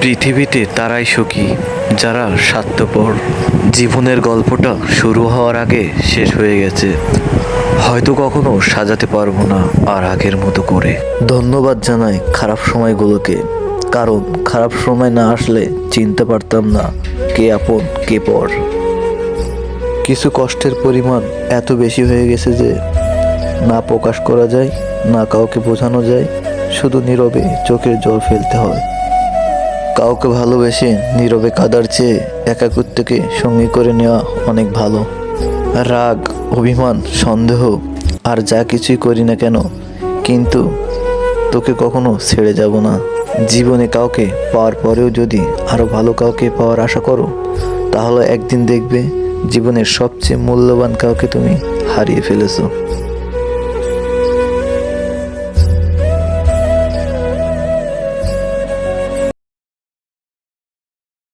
পৃথিবীতে তারাই সুখী, যারা স্বার্থপর। জীবনের গল্পটা শুরু হওয়ার আগে শেষ হয়ে গেছে। হয়তো কখনো সাজাতে পারব না আর আগের মতো করে। ধন্যবাদ জানাই খারাপ সময়গুলোকে, কারণ খারাপ সময় না আসলে চিনতে পারতাম না কে আপন, কে পর। কিছু কষ্টের পরিমাণ এত বেশি হয়ে গেছে যে, না প্রকাশ করা যায়, না কাউকে বোঝানো যায়, শুধু নীরবে চোখের জল ফেলতে হয়। কাউকে ভালোবেসে নীরবে কাদার চেয়ে একাকিত্বকে সঙ্গী করে নেওয়া অনেক ভালো। রাগ, অভিমান, সন্দেহ আর যা কিছুই করি না কেন, কিন্তু তোকে কখনো ছেড়ে যাব না। জীবনে কাউকে পাওয়ার পরেও যদি আরও ভালো কাউকে পাওয়ার আশা করো, তাহলে একদিন দেখবে জীবনের সবচেয়ে মূল্যবান কাউকে তুমি হারিয়ে ফেলেছো।